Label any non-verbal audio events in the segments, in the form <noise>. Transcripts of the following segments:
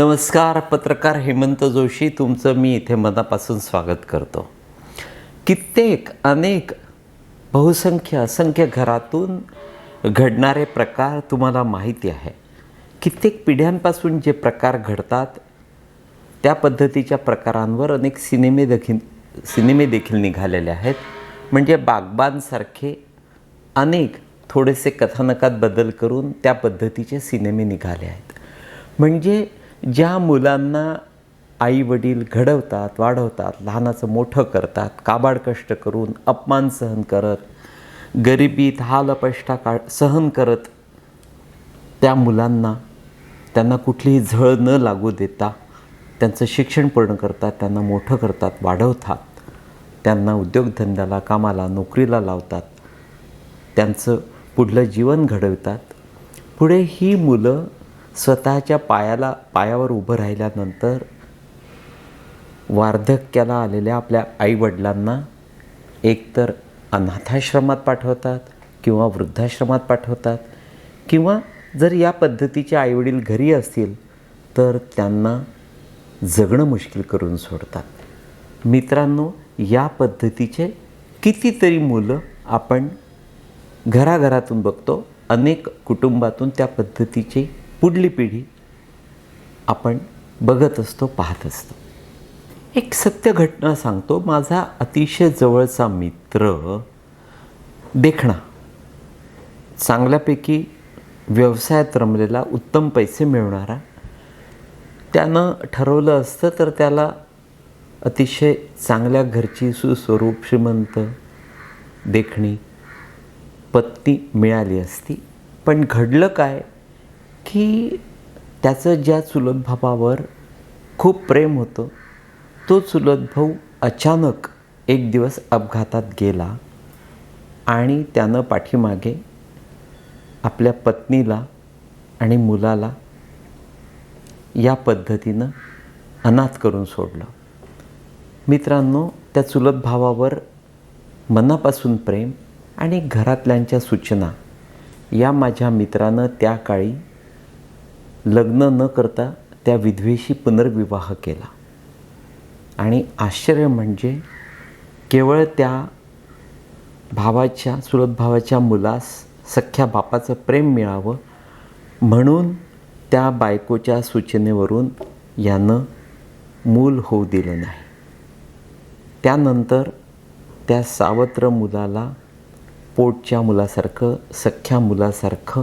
नमस्कार पत्रकार हेमंत जोशी. तुमचं मी इथे मनापासून स्वागत करतो. कित्येक अनेक बहुसंख्य असंख्य घरातून घडणारे प्रकार तुम्हाला माहिती आहे. कित्येक पिढ्यांपासून जे प्रकार घडतात त्या पद्धतीच्या प्रकारांवर अनेक सिनेमे देखील सिनेमे देखील निघालेले आहेत. म्हणजे बागबानसारखे अनेक थोडेसे कथानकात बदल करून त्या पद्धतीचे सिनेमे निघाले आहेत. म्हणजे ज्या मुलांना आई वडील घडवतात वाढवतात लहानाचं मोठं करतात काबाड कष्ट करून अपमान सहन करत गरिबीत हालपष्टा का सहन करत त्या मुलांना त्यांना कुठलीही झळ न लागू देता त्यांचं शिक्षण पूर्ण करतात त्यांना मोठं करतात वाढवतात त्यांना उद्योगधंद्याला कामाला नोकरीला लावतात त्यांचं पुढलं जीवन घडवतात. पुढे ही मुलं स्वतःच्या पायाला पायावर उभं राहिल्यानंतर वार्धक्याला आलेल्या आपल्या आईवडिलांना एकतर अनाथाश्रमात पाठवतात किंवा वृद्धाश्रमात पाठवतात किंवा जर या पद्धतीचे आईवडील घरी असतील तर त्यांना जगणं मुश्किल करून सोडतात. मित्रांनो या पद्धतीचे कितीतरी मुलं आपण घराघरातून बघतो. अनेक कुटुंबातून त्या पद्धतीची पुढली पिढी आपण बघत असतो पाहत असतो. एक सत्य घटना सांगतो. माझा अतिशय जवळचा मित्र देखणा. चांगल्यापैकी व्यवसायात रमलेला उत्तम पैसे मिळवणारा. त्यानं ठरवलं असतं तर त्याला अतिशय चांगल्या घरची सुस्वरूप श्रीमंत देखणी पत्नी मिळाली असती. पण घडलं काय? की त्याचं ज्या चुलत भावावर खूप प्रेम होतं तो चुलत भाऊ अचानक एक दिवस अपघातात गेला आणि त्यानं पाठीमागे आपल्या पत्नीला आणि मुलाला या पद्धतीनं अनाथ करून सोडलं. मित्रांनो त्या चुलत भावावर मनापासून प्रेम आणि घरातल्यांच्या सूचना या माझ्या मित्रानं त्या काळी लग्न न करता त्या विधवेशी पुनर्विवाह केला. आणि आश्चर्य म्हणजे केवळ त्या भावाच्या चुलत भावाच्या मुलास सख्ख्या बापाचं प्रेम मिळावं म्हणून त्या बायकोच्या सूचनेवरून यानं मूल होऊ दिलं नाही. त्यानंतर त्या सावत्र मुलाला पोटच्या मुलासारखं सख्ख्या मुलासारखं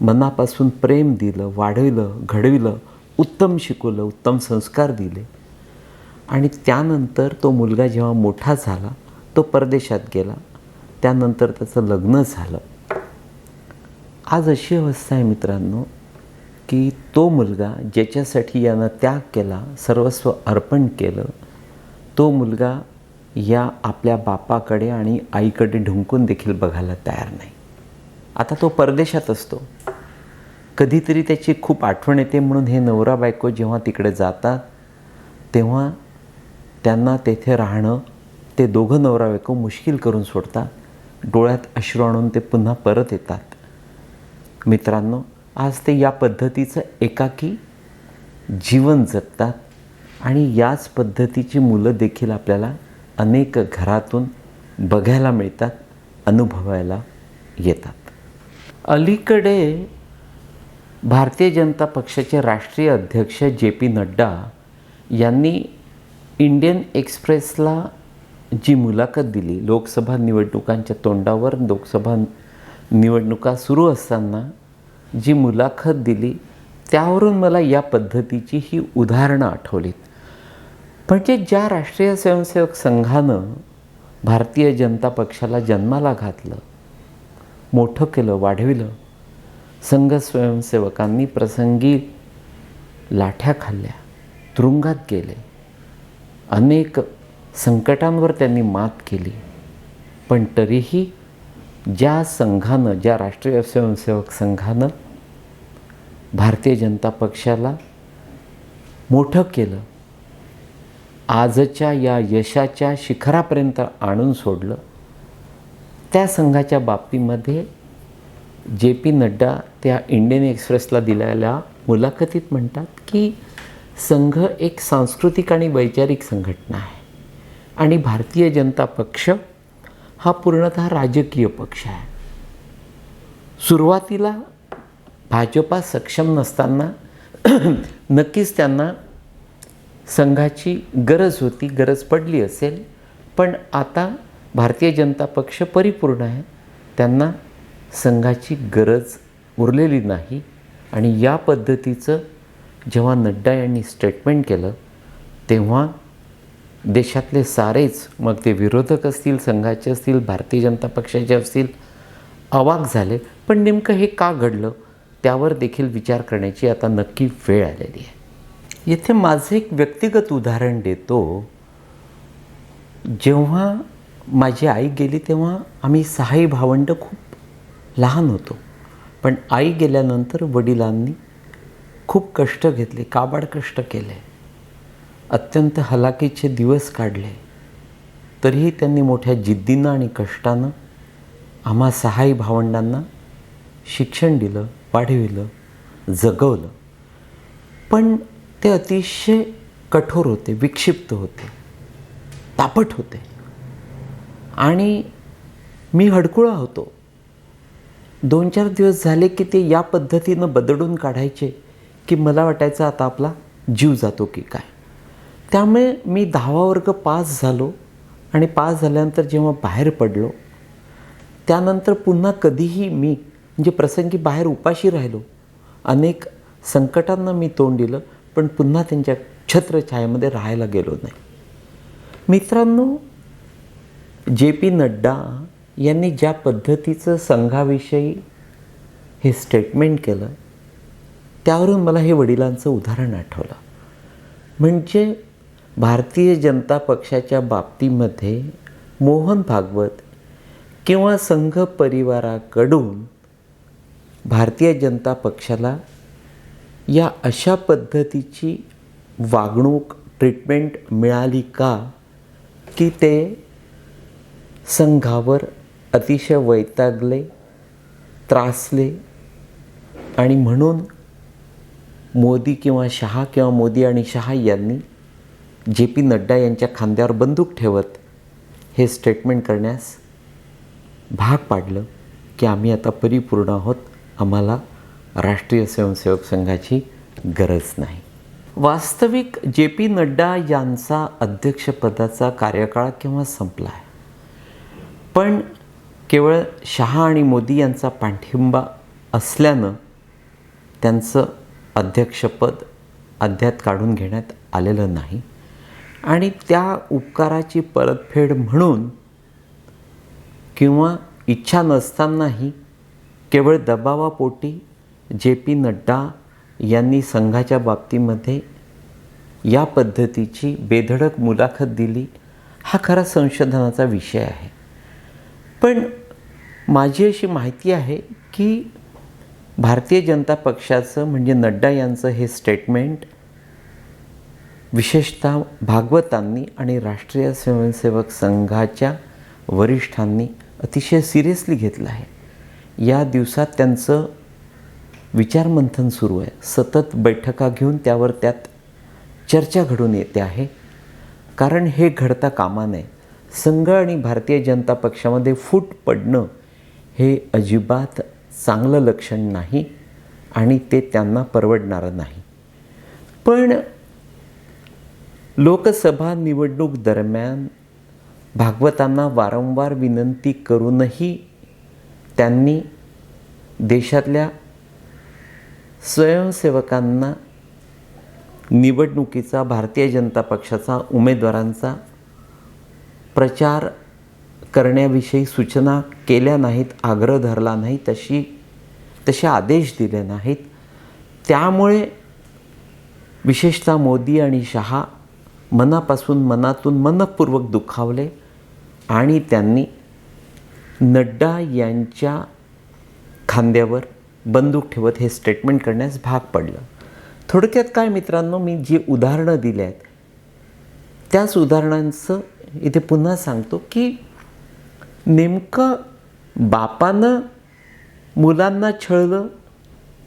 मनापासून प्रेम दिलं वाढविलं घडविलं उत्तम शिकवलं उत्तम संस्कार दिले. आणि त्यानंतर तो मुलगा जेव्हा मोठा झाला तो परदेशात गेला. त्यानंतर त्याचं लग्न झालं. आज अशी अवस्था आहे मित्रांनो की तो मुलगा ज्याच्यासाठी यानं त्याग केला सर्वस्व अर्पण केलं तो मुलगा या आपल्या बापाकडे आणि आईकडे ढुंकून देखील बघायला तयार नाही. आता तो परदेशात असतो. कधीतरी त्याची खूप आठवण येते म्हणून हे नवरा बायको जेव्हा तिकडे जातात तेव्हा त्यांना तेथे राहणं ते दोघं नवरा बायको मुश्किल करून सोडतात. डोळ्यात अश्रू आणून ते पुन्हा परत येतात. मित्रांनो आज ते या पद्धतीचं एकाकी जीवन जगतात आणि याच पद्धतीची मुलं देखील आपल्याला अनेक घरातून बघायला मिळतात अनुभवायला येतात. अलीकडे भारतीय जनता पक्षाचे राष्ट्रीय अध्यक्ष जे पी नड्डा यांनी इंडियन एक्सप्रेसला जी मुलाखत दिली लोकसभा निवडणुकांच्या तोंडावर लोकसभा निवडणुका सुरू असताना जी मुलाखत दिली त्यावरून मला या पद्धतीची ही उदाहरणं आठवलीत. म्हणजे ज्या राष्ट्रीय स्वयंसेवक संघानं भारतीय जनता पक्षाला जन्माला घातलं मोठं केलं वाढविलं. संघ स्वयंसेवकांनी प्रसंगी लाठ्या खाल्ल्या तुरुंगात गेले. अनेक संकटांवर त्यांनी मात केली. पण तरीही ज्या संघानं ज्या राष्ट्रीय स्वयंसेवक संघानं भारतीय जनता पक्षाला मोठं केलं आजच्या या यशाच्या शिखरापर्यंत आणून सोडलं त्या संघाच्या बाबतीमध्ये जे पी नड्डा त्या इंडियन एक्सप्रेसला दिलेल्या मुलाखतीत म्हणतात की संघ एक सांस्कृतिक आणि वैचारिक संघटना आहे. आणि भारतीय जनता पक्ष हा पूर्णतः राजकीय पक्ष आहे. सुरुवातीला भाजपा सक्षम नसताना <clears throat> नक्कीच त्यांना संघाची गरज होती गरज पडली असेल. पण आता भारतीय जनता पक्ष परिपूर्ण आहे. त्यांना संघाची गरज उरलेली नाही. आणि या पद्धतीचं जेव्हा नड्डा यांनी स्टेटमेंट केलं तेव्हा देशातले सारेच मग ते विरोधक असतील संघाचे असतील भारतीय जनता पक्षाचे असतील अवाक झाले. पण नेमकं हे का घडलं त्यावर देखील विचार करण्याची आता नक्की वेळ आलेली आहे. येथे माझं एक व्यक्तिगत उदाहरण देतो. जेव्हा माझी आई गेली तेव्हा आम्ही सहाही भावंड खूप लहान होतो. पण आई गेल्यानंतर वडिलांनी खूप कष्ट घेतले काबाड कष्ट केले. अत्यंत हलाखीचे दिवस काढले. तरीही त्यांनी मोठ्या जिद्दीनं आणि कष्टानं आम्हा सहाही भावंडांना शिक्षण दिलं वाढविलं जगवलं. पण ते अतिशय कठोर होते विक्षिप्त होते तापट होते. आणि मी हडकुळा होतो. दोन चार दिवस झाले की ते या पद्धतीनं बदडून काढायचे की मला वाटायचं आता आपला जीव जातो की काय. त्यामुळे मी दहावा वर्ग पास झालो आणि पास झाल्यानंतर जेव्हा बाहेर पडलो त्यानंतर पुन्हा कधीही मी म्हणजे प्रसंगी बाहेर उपाशी राहिलो. अनेक संकटांना मी तोंड दिलं पण पुन्हा त्यांच्या छत्रछायेमध्ये राहायला गेलो नाही. मित्रांनो जे पी नड्डा यांनी ज्या पद्धतीचं संघाविषयी हे स्टेटमेंट केलं त्यावरून मला हे वडिलांचं उदाहरण आठवलं. म्हणजे भारतीय जनता पक्षाच्या बाबतीमध्ये मोहन भागवत किंवा संघ परिवाराकडून भारतीय जनता पक्षाला या अशा पद्धतीची वागणूक ट्रीटमेंट मिळाली का की ते संघावर अतिशय वैतागले त्रासले आणि म्हणून मोदी किंवा शहा किंवा मोदी आणि शहा यांनी जे पी नड्डा यांच्या खांद्यावर बंदूक ठेवत हे स्टेटमेंट करण्यास भाग पाडलं की आम्ही आता परिपूर्ण आहोत. आम्हाला राष्ट्रीय स्वयंसेवक संघाची गरज नाही. वास्तविक जे पी नड्डा यांचा अध्यक्षपदाचा कार्यकाळ केव्हा संपला आहे? पण केवळ शहा आणि मोदी यांचा पाठिंबा असल्यानं त्यांचं अध्यक्षपद अद्याप काढून घेण्यात आलेलं नाही. आणि त्या उपकाराची परतफेड म्हणून किंवा इच्छा नसतानाही केवळ दबावापोटी जे पी नड्डा यांनी संघाच्या बाबतीमध्ये या पद्धतीची बेधडक मुलाखत दिली हा खरा संशोधनाचा विषय आहे. पण माझी अशी माहिती आहे की भारतीय जनता पक्षाचं म्हणजे नड्डा यांचं हे स्टेटमेंट विशेषतः भागवतांनी आणि राष्ट्रीय स्वयंसेवक संघाच्या वरिष्ठांनी अतिशय सिरियसली घेतलं आहे. या दिवसात त्यांचं विचारमंथन सुरू आहे. सतत बैठका घेऊन त्यावर त्यात चर्चा घडून येते आहे. कारण हे घडता कामा नये. संघ आणि भारतीय जनता पक्षामध्ये फूट पडणं हे अजिबात चांगलं लक्षण नाही आणि ते त्यांना परवडणारं नाही. पण लोकसभा निवडणूक दरम्यान भागवतांना वारंवार विनंती करूनही त्यांनी देशातल्या स्वयंसेवकांना निवडणुकीचा भारतीय जनता पक्षाचा उमेदवारांचा प्रचार करण्याविषयी सूचना केल्या नाहीत आग्रह धरला नाही तशी तसे आदेश दिले नाहीत. त्यामुळे विशेषतः मोदी आणि शहा मनापासून मनातून मनपूर्वक दुखावले आणि त्यांनी नड्डा यांच्या खांद्यावर बंदूक ठेवत हे स्टेटमेंट करण्यास भाग पडलं. थोडक्यात काय मित्रांनो मी जी उदाहरणं दिली आहेत त्याच उदाहरणांचं इथे पुन्हा सांगतो की नेमकं बापानं मुलांना छळलं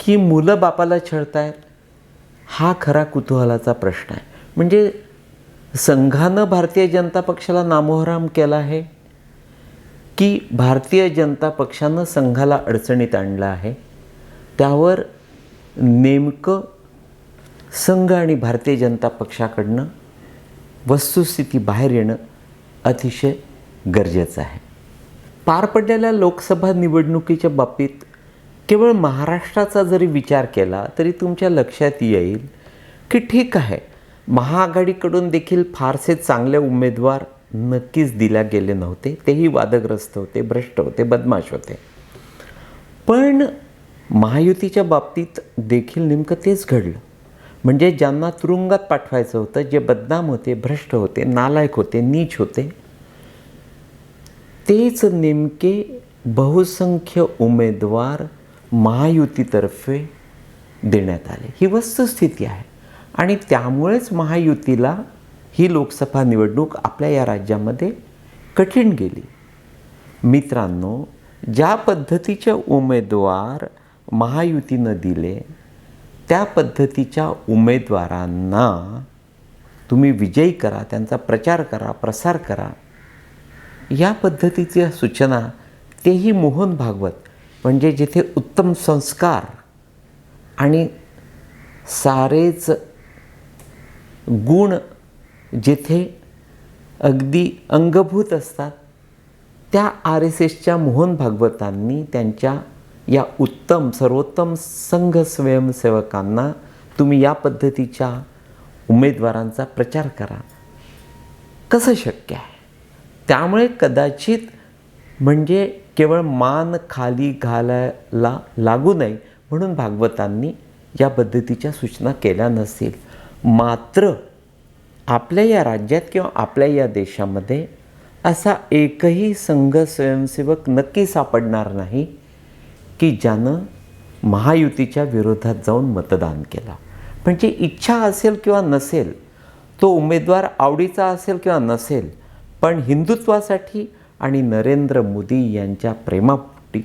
की मुलं बापाला छळतायत? हा खरा कुतूहलाचा प्रश्न आहे. म्हणजे संघानं भारतीय जनता पक्षाला नामोहराम केला आहे की भारतीय जनता पक्षानं संघाला अडचणीत आणलं आहे? त्यावर नेमकं संघ आणि भारतीय जनता पक्षाकडनं वस्तुस्थिती बाहेर येणं अतिशय गरजेचं आहे. पार पडलेल्या लोकसभा निवडणुकीच्या बाबतीत केवळ महाराष्ट्राचा जरी विचार केला तरी तुमच्या लक्षात येईल की ठीक आहे महाआघाडीकडून देखील फारसे चांगले उमेदवार नक्कीच दिल्या गेले नव्हते. तेही वादग्रस्त होते भ्रष्ट होते बदमाश होते. पण महायुतीच्या बाबतीत देखील नेमकं तेच घडलं. म्हणजे ज्यांना तुरुंगात पाठवायचं होतं जे बदनाम होते भ्रष्ट होते नालायक होते नीच होते तेच नेमके बहुसंख्य उमेदवार महायुतीतर्फे देण्यात आले. ही वस्तुस्थिती आहे. आणि त्यामुळेच महायुतीला ही लोकसभा निवडणूक आपल्या या राज्यामध्ये कठीण गेली. मित्रांनो ज्या पद्धतीचे उमेदवार महायुतीनं दिले त्या पद्धतीच्या उमेदवारांना तुम्ही विजयी करा त्यांचा प्रचार करा प्रसार करा. या पद्धतीच्या सूचना तेही मोहन भागवत म्हणजे जिथे उत्तम संस्कार आणि सारेच गुण जिथे अगदी अंगभूत असतात त्या आर एस एसच्या मोहन भागवतांनी त्यांच्या या उत्तम सर्वोत्तम संघ स्वयंसेवकांना तुम्ही या पद्धतीच्या उमेदवारांचा प्रचार करा. कसं शक्य आहे? त्यामुळे कदाचित म्हणजे केवळ मान खाली घालायला लागू नये म्हणून भागवतांनी या पद्धतीच्या सूचना केल्या नसतील. मात्र आपल्या या राज्यात किंवा आपल्या या देशामध्ये असा एकही संघ स्वयंसेवक नक्की सापडणार नाही. की ज्यानं महायुतीच्या विरोधात जाऊन मतदान केलं. म्हणजे इच्छा असेल किंवा नसेल तो उमेदवार आवडीचा असेल किंवा नसेल पण हिंदुत्वासाठी आणि नरेंद्र मोदी यांच्या प्रेमापोटी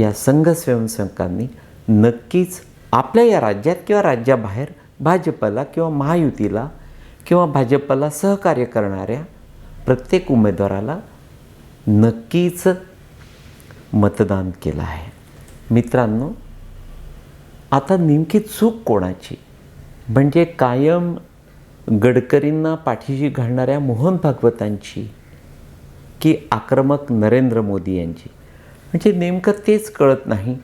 या संघ स्वयंसेवकांनी नक्कीच आपल्या या राज्यात किंवा राज्याबाहेर भाजपला किंवा महायुतीला किंवा भाजपला सहकार्य करणाऱ्या प्रत्येक उमेदवाराला नक्कीच मतदान केलं आहे. मित्रांनो आता नेमकी चूक कोणाची? म्हणजे कायम गडकरींना पाठीशी घालणाऱ्या मोहन भागवतांची की आक्रमक नरेंद्र मोदी यांची? म्हणजे नेमकं तेच कळत नाही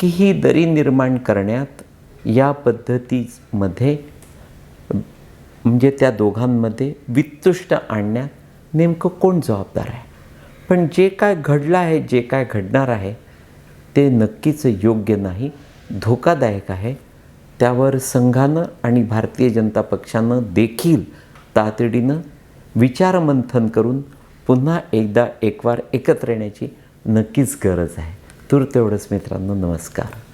की ही दरी निर्माण करण्यात या पद्धतीमध्ये म्हणजे त्या दोघांमध्ये वित्तुष्ट आणण्यात नेमकं कोण जबाबदार आहे? पण जे काय घडलं आहे जे काय घडणार आहे ते नक्कीच योग्य नाही धोकादायक आहे. त्यावर संघानं आणि भारतीय जनता पक्षानं देखील तातडीनं विचारमंथन करून पुन्हा एकदा एकवार एकत्र येण्याची नक्कीच गरज आहे. तूर तेवढंच मित्रांनो नमस्कार.